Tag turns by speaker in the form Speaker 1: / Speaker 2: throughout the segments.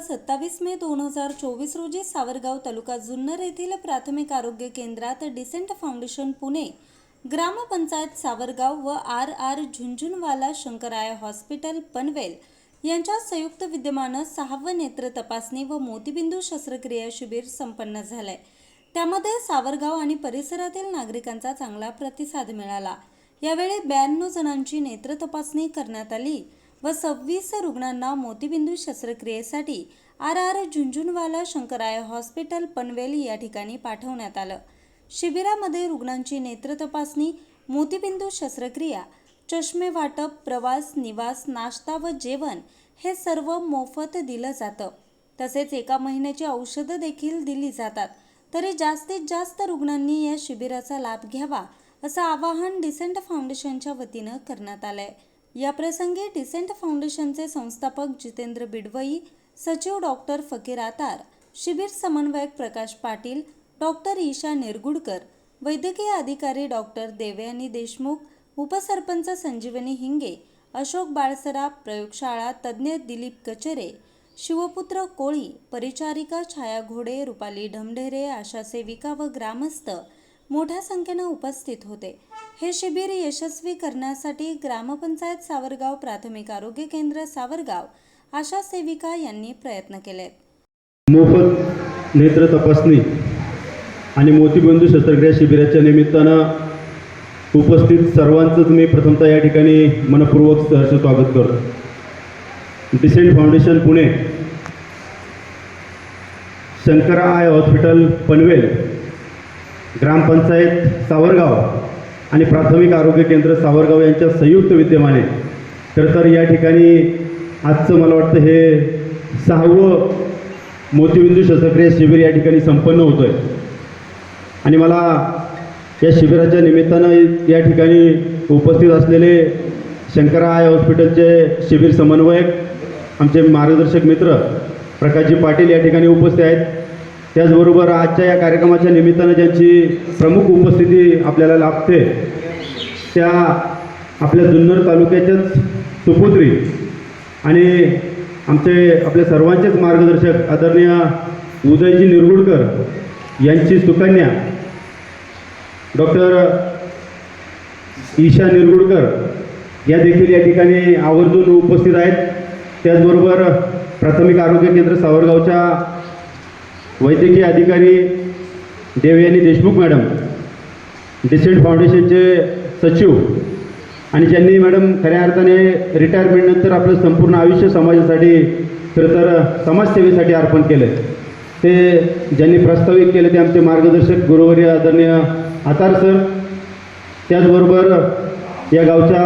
Speaker 1: सत्तावीस मे दोन हजार चोवीस रोजी सावरगाव तालुका जुन्नर येथील प्राथमिक आरोग्य केंद्रात डिसेंट फाउंडेशन पुणे ग्रामपंचायत सावरगाव व R R Jhunjhunwala Shankaraya hospital Panvel यांच्या संयुक्त विद्यमानं सहावं नेत्र तपासणी व मोतीबिंदू शस्त्रक्रिया शिबिर संपन्न झालंय. त्यामध्ये सावरगाव आणि परिसरातील नागरिकांचा चांगला प्रतिसाद मिळाला. यावेळी ब्याण्णव जणांची नेत्र तपासणी करण्यात आली. व सव्वीस रुग्णांना मोतीबिंदू शस्त्रक्रियेसाठी R R Jhunjhunwala Shankaraya hospital Panvel या ठिकाणी पाठवण्यात आलं. शिबिरामध्ये रुग्णांची नेत्र तपासणी मोतीबिंदू शस्त्रक्रिया चष्मे वाटप प्रवास निवास नाश्ता व जेवण हे सर्व मोफत दिलं जातं. तसेच एका महिन्याची औषधं देखील दिली जातात. तरी जास्तीत जास्त रुग्णांनी या शिबिराचा लाभ घ्यावा असं आवाहन डिसेंट फाउंडेशनच्या वतीनं करण्यात आलं आहे याप्रसंगी डिसेंट फाउंडेशनचे संस्थापक जितेंद्र बिडवई सचिव डॉक्टर फकीर आतार शिबिर समन्वयक प्रकाश पाटील डॉक्टर ईशा निरगुडकर वैद्यकीय अधिकारी डॉक्टर देवयानी देशमुख उपसरपंच संजीवनी हिंगे अशोक बाळसराफ प्रयोगशाळा तज्ज्ञ दिलीप कचेरे शिवपुत्र कोळी परिचारिका छाया घोडे रुपाली ढमढेरे आशा सेविका व ग्रामस्थ मोठ्या संख्येनं उपस्थित होते. हे शिबिर यशस्वी करण्यासाठी ग्रामपंचायत सावरगाव प्राथमिक आरोग्य केंद्र सावरगाव आशा सेविका यांनी प्रयत्न केले
Speaker 2: मोफत नेत्र तपासणी आणि मोतीबंधू शस्त्रक्रिया शिबिराच्या निमित्तानं उपस्थित सर्वांचंच मी प्रथमतः या ठिकाणी मनपूर्वक सहर्ष स्वागत करतो. Decent foundation Pune Shankara eye hospital Panvel gram panchayat Savargaon आणि प्राथमिक आरोग्य केंद्र सावरगाव यांच्या संयुक्त विद्यमाने. तर तर या ठिकाणी आजचं मला वाटतं हे सहावं मोतीबिंदू शस्त्रक्रिया शिबिर या ठिकाणी संपन्न होतं आहे आणि मला या शिबिराच्या निमित्तानं या ठिकाणी उपस्थित असलेले शंकराय आय हॉस्पिटलचे शिबिर समन्वयक आमचे मार्गदर्शक मित्र प्रकाशजी पाटील या ठिकाणी उपस्थित आहेत. त्याचबरोबर आजच्या या कार्यक्रमाच्या निमित्तानं ज्यांची प्रमुख उपस्थिती आपल्याला लाभते त्या आपल्या जुन्नर तालुक्याच्याच सुपुत्री आणि आमचे आपल्या सर्वांचेच मार्गदर्शक आदरणीय उदयजी निरगुडकर यांची सुकन्या डॉक्टर ईशा निरगुडकर या देखील या ठिकाणी आवर्जून उपस्थित आहेत. त्याचबरोबर प्राथमिक आरोग्य केंद्र सावरगावच्या वैद्यकीय अधिकारी देवयानी देशमुख मॅडम डिसेंट फाउंडेशनचे सचिव आणि ज्यांनी मॅडम खऱ्या अर्थाने रिटायरमेंटनंतर आपलं संपूर्ण आयुष्य समाजासाठी खरं तर समाजसेवेसाठी अर्पण केलं ते ज्यांनी प्रस्तावित केले ते आमचे मार्गदर्शक गुरुवरी आदरणीय आतार सर त्याचबरोबर या गावच्या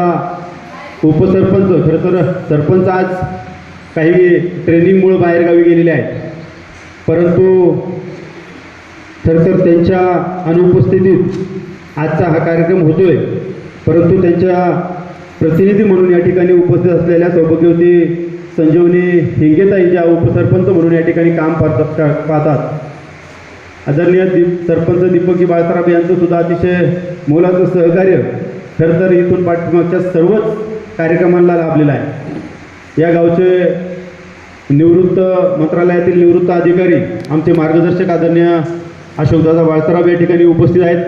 Speaker 2: उपसरपंच खरं तर सरपंच आज काही ट्रेनिंगमुळं बाहेरगावी गेलेले आहेत. परंतु खरंतर त्यांच्या अनुपस्थितीत आजचा हा कार्यक्रम होतोय. परंतु त्यांच्या प्रतिनिधी म्हणून या ठिकाणी उपस्थित असलेल्या सौभाग्यवती संजीवनी हिंगेताई ज्या उपसरपंच म्हणून या ठिकाणी काम पाहतात पाहतात. आदरणीय दीप सरपंच दीपकजी बाळासाहेब यांचं सुद्धा अतिशय मोलाचं सहकार्य खरं तर इथून पाठीमागच्या सर्वच कार्यक्रमांना लाभलेलं आहे. या गावचे निवृत्त मंत्रालयातील निवृत्त अधिकारी आमचे मार्गदर्शक आदरणीय अशोकदादा बाळसराब या ठिकाणी उपस्थित आहेत.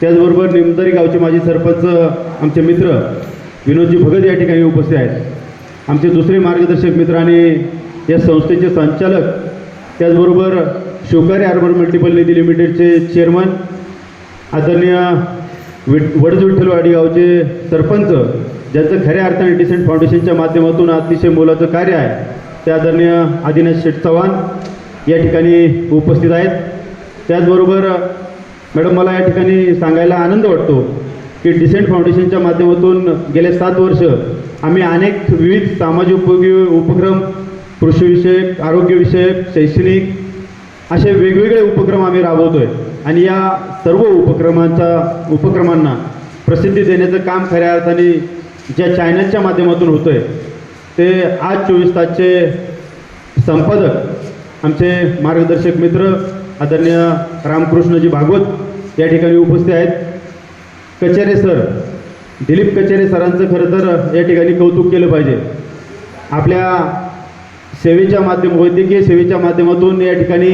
Speaker 2: त्याचबरोबर निमदरी गावचे माजी सरपंच आमचे मित्र विनोदजी भगत या ठिकाणी उपस्थित आहेत. आमचे दुसरे मार्गदर्शक मित्र आणि या संस्थेचे संचालक त्याचबरोबर शिवकारी अर्बन मल्टिपल निधी लिमिटेडचे चेअरमन आदरणीय विट वडजविठ्ठलवाडी गावचे सरपंच ज्यांचं खऱ्या अर्थाने डिसेंट फाउंडेशनच्या माध्यमातून अतिशय मोलाचं कार्य आहे. ते आदरणीय आदिनाथ शेठ चव्हाण या ठिकाणी उपस्थित आहेत. त्याचबरोबर मॅडम मला या ठिकाणी सांगायला आनंद वाटतो की डिसेंट फाउंडेशनच्या माध्यमातून गेले सात वर्ष आम्ही अनेक विविध सामाजिक उपयोगी उपक्रम कृषीविषयक आरोग्यविषयक शैक्षणिक असे वेगवेगळे उपक्रम आम्ही राबवतो आहे आणि या सर्व उपक्रमांचा उपक्रमांना प्रसिद्धी देण्याचं काम खऱ्या अर्थाने ज्या चॅनलच्या माध्यमातून होतंय ते आज चोवीस तासचे संपादक आमचे मार्गदर्शक मित्र आदरणीय रामकृष्णजी भागवत या ठिकाणी उपस्थित आहेत. कचेरे सर दिलीप कचेरे सरांचं खरं तर या ठिकाणी कौतुक केलं पाहिजे. आपल्या सेवेच्या माध्यम वैद्यकीय सेवेच्या माध्यमातून या ठिकाणी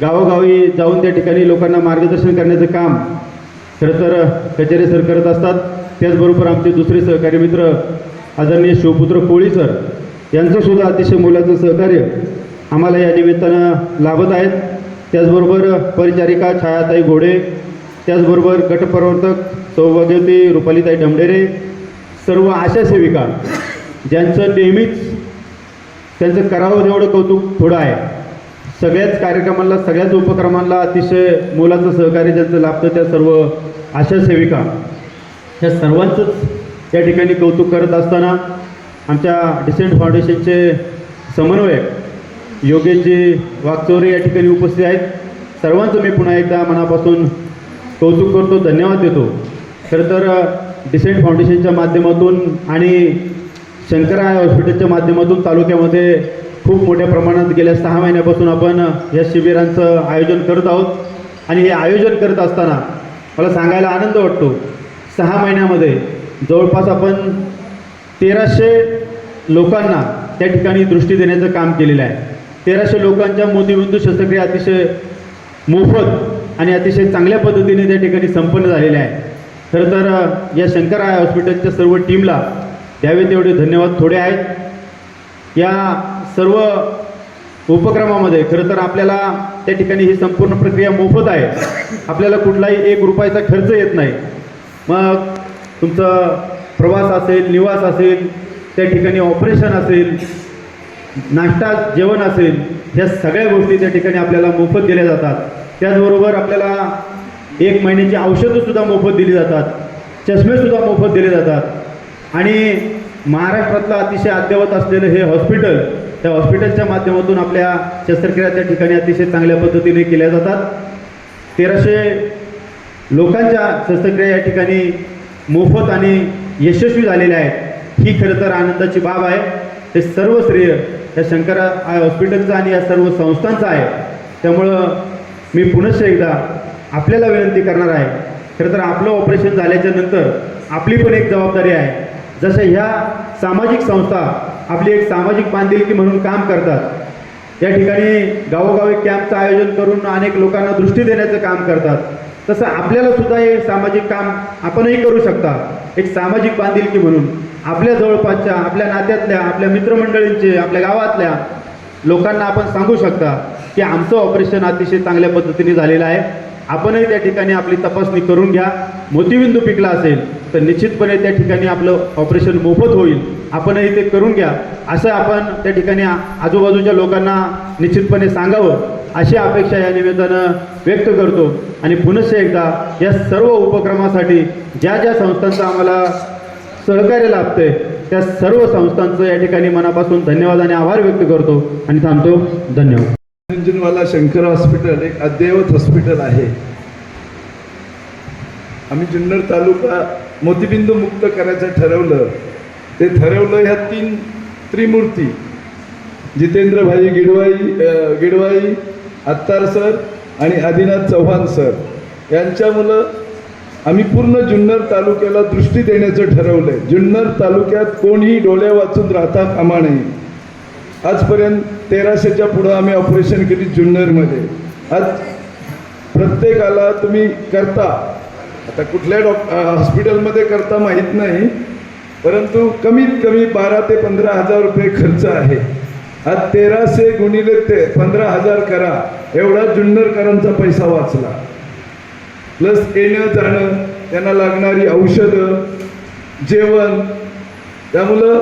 Speaker 2: गावोगावी जाऊन त्या ठिकाणी लोकांना मार्गदर्शन करण्याचं काम खरं तर कचेरे सर करत असतात. त्याचबरोबर आमचे दुसरे सहकारी मित्र आदरणीय शिवपुत्र कोळी सर यांचंसुद्धा अतिशय मोलाचं सहकार्य आम्हाला या निमित्तानं लाभत आहेत. त्याचबरोबर परिचारिका छायाताई घोडे त्याचबरोबर गटप्रवर्तक सौभाग्यवती रुपालीताई डमडेरे सर्व आशा सेविका ज्यांचं नेहमीच त्यांचं करावं जेवढं कौतुक थोडं आहे. सगळ्याच कार्यक्रमांना सगळ्याच उपक्रमांना अतिशय मोलाचं सहकार्य ज्यांचं लाभतं त्या सर्व आशा सेविका. ह्या सर्वांचंच या ठिकाणी कौतुक करत असताना आमच्या डिसेंट फाउंडेशनचे समन्वयक योगेशजी वागचोरे या ठिकाणी उपस्थित आहेत. सर्वांचं मी पुन्हा एकदा मनापासून कौतुक करतो धन्यवाद देतो. खरं तर डिसेंट फाउंडेशनच्या माध्यमातून आणि शंकराय हॉस्पिटलच्या माध्यमातून तालुक्यामध्ये खूप मोठ्या प्रमाणात गेल्या सहा महिन्यापासून आपण या शिबिरांचं आयोजन करत आहोत. आणि हे आयोजन करत असताना मला सांगायला आनंद वाटतो सहा महिन्यामध्ये जवळपास आपण तेराशे लोकांना त्या ठिकाणी दृष्टी देण्याचं काम केलेलं आहे. तेराशे लोकांच्या मोतीबिंदू शस्त्रक्रिया अतिशय मोफत आणि अतिशय चांगल्या पद्धतीने त्या ठिकाणी संपन्न झालेल्या आहे. खरं तर या शंकराय हॉस्पिटलच्या सर्व टीमला द्यावे तेवढे धन्यवाद थोडे आहेत. या सर्व उपक्रमामध्ये खरं तर आपल्याला त्या ठिकाणी ही संपूर्ण प्रक्रिया मोफत आहे. आपल्याला कुठलाही एक रुपयाचा खर्च येत नाही. मग तुमचं प्रवास असेल निवास असेल त्या ठिकाणी ऑपरेशन असेल नाश्ता जेवण असेल ह्या सगळ्या गोष्टी त्या ठिकाणी आपल्याला मोफत दिल्या जातात. त्याचबरोबर आपल्याला एक महिन्याची औषधंसुद्धा मोफत दिली जातात. चष्मेसुद्धा मोफत दिले जातात. आणि महाराष्ट्रातलं अतिशय अद्ययावत असलेलं हे हॉस्पिटल त्या हॉस्पिटलच्या माध्यमातून आपल्या शस्त्रक्रिया त्या ठिकाणी अतिशय चांगल्या पद्धतीने केल्या जातात. तेराशे लोकांच्या शस्त्रक्रिया या ठिकाणी मोफत आणि यशस्वी झालेले आहेत. ही खरं तर आनंदाची बाब आहे. हे सर्व श्रेय या शंकरा हॉस्पिटलचं आणि या सर्व संस्थांचं आहे. त्यामुळं मी पुनश्च एकदा आपल्याला विनंती करणार आहे. खरं तर आपलं ऑपरेशन झाल्याच्यानंतर आपली पण एक जबाबदारी आहे. जशा ह्या सामाजिक संस्था आपली एक सामाजिक बांधिलकी म्हणून काम करतात. या ठिकाणी गावोगावी कॅम्पचं आयोजन करून अनेक लोकांना दृष्टी देण्याचं काम करतात. तसं आपल्याला सुद्धा हे सामाजिक काम आपणही करू शकता. एक सामाजिक बांधिलकी म्हणून. आपल्या जवळपासच्या आपल्या नात्यातल्या आपल्या मित्रमंडळींचे आपल्या गावातल्या लोकांना आपण सांगू शकता की आमचं ऑपरेशन अतिशय चांगल्या पद्धतीने झालेलं आहे. आपणही त्या ठिकाणी आपली तपासणी करून घ्या. मोतीबिंदू पिकला असेल तर निश्चितपणे त्या ठिकाणी आपलं ऑपरेशन मोफत होईल. आपणही ते करून घ्या. असं आपण त्या ठिकाणी आजूबाजूच्या लोकांना निश्चितपणे सांगावं. अशी अपेक्षा या निमित्तानं व्यक्त करतो. आणि पुनश्च एकदा या सर्व उपक्रमासाठी ज्या ज्या संस्थांचं आम्हाला सहकार्य लाभतंय त्या सर्व संस्थांचं या ठिकाणी मनापासून धन्यवाद आणि आभार व्यक्त करतो. आणि थांबतो. धन्यवाद.
Speaker 3: निरंजनवाला शंकर हॉस्पिटल एक अद्ययावत हॉस्पिटल आहे. आम्ही जुन्नर तालुका मोतीबिंदू मुक्त करायचं ठरवलं. ते ठरवलं ह्या तीन त्रिमूर्ती. जितेंद्रभाई गिडवाई गिडवाई अत्तार सर आणि आदिनाथ चव्हाण सर. यांच्यामुळं आम्ही पूर्ण जुन्नर तालुक्याला दृष्टी देण्याचं ठरवलंय. जुन्नर तालुक्यात कोणीही डोळे वाचून राहता कामा नये. आजपर्यंत तेराशेच्या पुढं आम्ही ऑपरेशन केली जुन्नरमध्ये. आज प्रत्येकाला तुम्ही करता. आता कुठल्या डॉ हॉस्पिटलमध्ये करता माहीत नाही. परंतु कमीत कमी बारा ते पंधरा हजार रुपये खर्च आहे. आज तेराशे गुणिले ते पंधरा हजार करा. एवढा जुन्नरकरांचा पैसा वाचला. प्लस येणं जाणं त्यांना लागणारी औषधं जेवण. त्यामुळं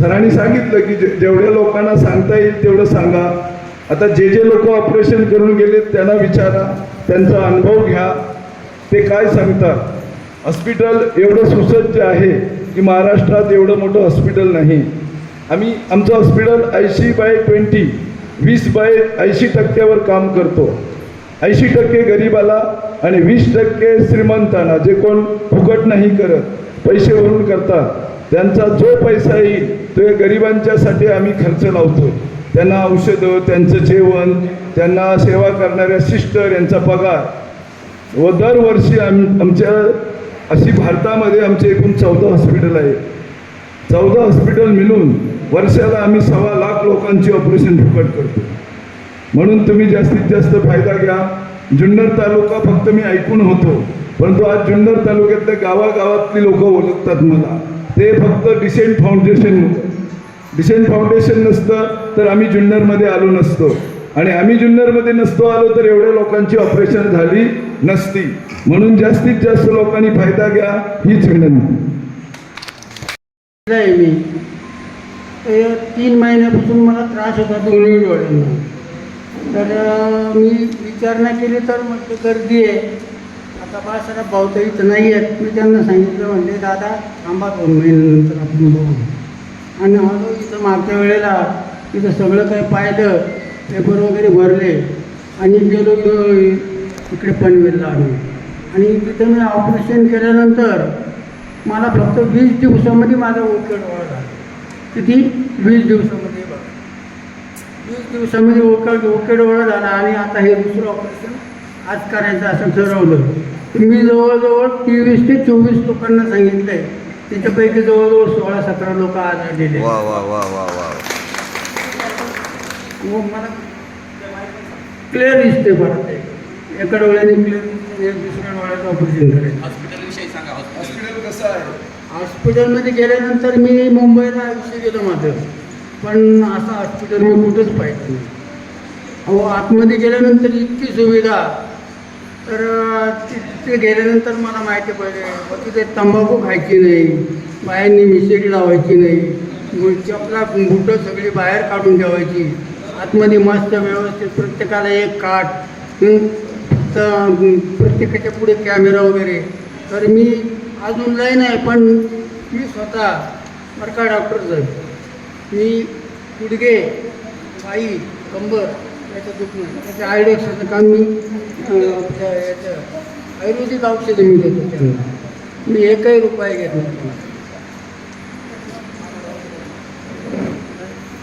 Speaker 3: सरांनी सांगितलं की जे- जेवढ्या लोकांना सांगता येईल तेवढं सांगा. आता जे जे लोक ऑपरेशन करून गेले त्यांना विचारा. त्यांचा अनुभव घ्या. ते काय सांगतात? हॉस्पिटल एवढं सुसज्ज आहे की महाराष्ट्रात एवढं मोठं हॉस्पिटल नाही. आम्ही आमचं हॉस्पिटल ऐंशी बाय ट्वेंटी वीस बाय ऐंशी टक्क्यावर काम करतो. ऐंशी टक्के गरिबाला आणि वीस टक्के श्रीमंतांना जे कोण फुकट नाही करत पैसे भरून करतात त्यांचा जो पैसा येईल तो या गरिबांच्यासाठी आम्ही खर्च लावतो. त्यांना औषधं त्यांचं जेवण त्यांना सेवा करणाऱ्या सिस्टर यांचा पगार. व दरवर्षी आम आमच्या अशी भारतामध्ये आमचे एकूण चौदा हॉस्पिटल आहे चौदा हॉस्पिटल मिळून वर्षाला आम्ही सव्वा लाख लोकांची ऑपरेशन फुकट करतो. म्हणून तुम्ही जास्तीत जास्त फायदा घ्या. जुन्नर तालुका फक्त मी ऐकून होतो. परंतु आज जुन्नर तालुक्यातल्या गावागावातली लोक ओळखतात मला. ते फक्त डिसेंट फाउंडेशन डिसेंट फाउंडेशन नसतं तर आम्ही जुन्नरमध्ये आलो नसतो. आणि आम्ही जुन्नरमध्ये नसतो आलो तर एवढ्या लोकांची ऑपरेशन झाली नसती. म्हणून जास्तीत जास्त लोकांनी फायदा घ्या हीच विनंती.
Speaker 4: ते तीन महिन्यापासून मला त्रास होता दोन्ही डोळ्यांना तर मी मी विचारणा केली तर म्हटलं गर्दी आहे. आता बाळासाहेब भाऊ तर इथं नाही आहेत. मी त्यांना सांगितलं म्हणले दादा थांबा दोन महिन्यानंतर आपण बघू. आणि आलो इथं मागच्या वेळेला इथं सगळं काही पाहिलं पेपर वगैरे भरले. आणि गेलो इकडे पनवेलला आम्ही. आणि तिथं मी ऑपरेशन केल्यानंतर मला फक्त वीस दिवसामध्ये माझा ओके डोळा झाला किती? वीस दिवसामध्ये बघा. वीस दिवसामध्ये ओके ओके डोळा झाला आणि आता हे दुसरं ऑपरेशन आज करायचं असं ठरवलं. तर मी जवळजवळ तेवीस ते चोवीस लोकांना सांगितलं आहे त्याच्यापैकी जवळजवळ सोळा सतरा लोक आज आलेले
Speaker 5: वा वा वा वा वा.
Speaker 4: मग मला क्लिअर दिसते परत. एका डोळ्याने क्लिअर दिसते दुसऱ्या डोळ्याचं ऑपरेशन करायचं
Speaker 3: आहे
Speaker 4: हॉस्पिटलमध्ये गेल्यानंतर मी मुंबईला आयुष्य गेलो माझं. पण असं हॉस्पिटल मी कुठंच पाहिजे नाही. अहो आतमध्ये गेल्यानंतर इतकी सुविधा. तर ति- तिथे गेल्यानंतर मला माहिती पडले व तिथे तंबाखू खायची नाही बायांनी मिशेडी लावायची नाही चपला बुटं सगळी बाहेर काढून ठेवायची. आतमध्ये मस्त व्यवस्थित प्रत्येकाला एक काठ तर प्रत्येकाच्या पुढे कॅमेरा वगैरे. तर मी अजून लय नाही पण मी स्वतः बरं का डॉक्टर साहेब? मी गुडघे आई कंबर याचं दुखणं त्याचं आयडेक्सचं काम मी याचं आयुर्वेदिक औषधं मी देतो त्यांना. मी एकही रुपये घेत नाही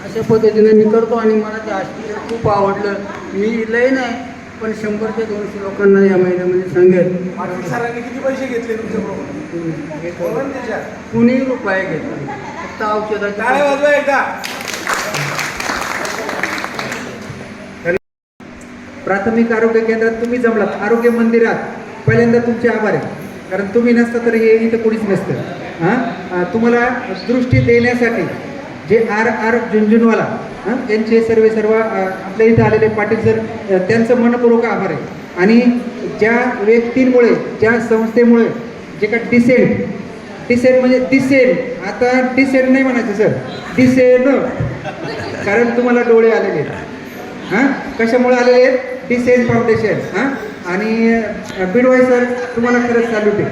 Speaker 4: अशा पद्धतीने मी करतो आणि मला ते हॉस्पिटल खूप आवडलं. मी लय नाही पण शंभर ते दोनशे लोकांना या महिन्यामध्ये सांगेल.
Speaker 6: सरांनी किती पैसे घेतले तुमच्याकडून
Speaker 4: कुणीही रुपये घेत नाही. फक्त
Speaker 6: टाळे
Speaker 4: औषधाचे
Speaker 6: वाजवा एकदा.
Speaker 7: प्राथमिक आरोग्य केंद्रात तुम्ही जमलात. आरोग्य मंदिरात. पहिल्यांदा तुमचे आभार आहे. कारण तुम्ही नसता तर हे इथं कोणीच नसतं. हां तुम्हाला दृष्टी देण्यासाठी जे आर आर झुंझुनवाला हां त्यांचे सर्व सर्व आपल्या इथं आलेले पाटील सर त्यांचं मनपूर्वक आभार आहे. आणि ज्या व्यक्तींमुळे ज्या संस्थेमुळे जे का डिसेंट डिसेंट म्हणजे डिसेंट आता डिसेंट नाही म्हणायचं सर. दिसेल कारण तुम्हाला डोळे आलेले आहेत. हां कशामुळे आलेले आहेत? Decent foundation. हां आणि बिडवाय सर तुम्हाला खरंच चालू आहे.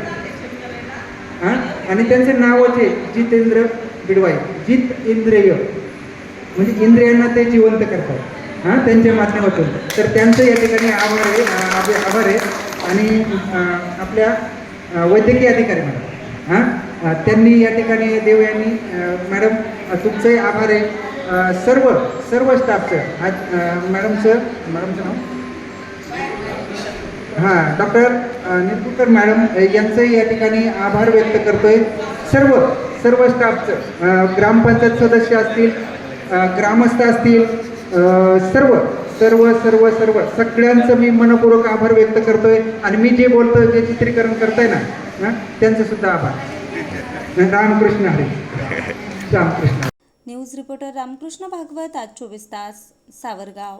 Speaker 7: हां आणि त्यांचे नाव होते जितेंद्र बिडवाई जित इंद्रिय. म्हणजे इंद्रियांना ते जिवंत करतात. हां त्यांच्या माध्यमातून. तर त्यांचं या ठिकाणी आभार आहे आभे आभार आहे. आणि आपल्या वैद्यकीय अधिकारी मॅडम. हां त्यांनी या ठिकाणी देव यांनी मॅडम तुमचंही आभार आहे. सर्व सर्व स्टाफचं आज मॅडमचं मॅडमचं नाव? हां डॉक्टर निर्कुकर मॅडम यांचंही या ठिकाणी आभार व्यक्त करतोय. सर्व सर्व स्टाफचं ग्रामपंचायत सदस्य असतील ग्रामस्थ असतील सर्व सर्व सर्व सर्व सगळ्यांचं मी मनपूर्वक आभार व्यक्त करतोय आणि मी जे बोलतोय जे चित्रीकरण करताय ना त्यांचं सुद्धा आभार. रामकृष्ण हरी. रामकृष्ण.
Speaker 1: न्यूज रिपोर्टर रामकृष्ण भागवत आज चोवीस तास सावरगाव.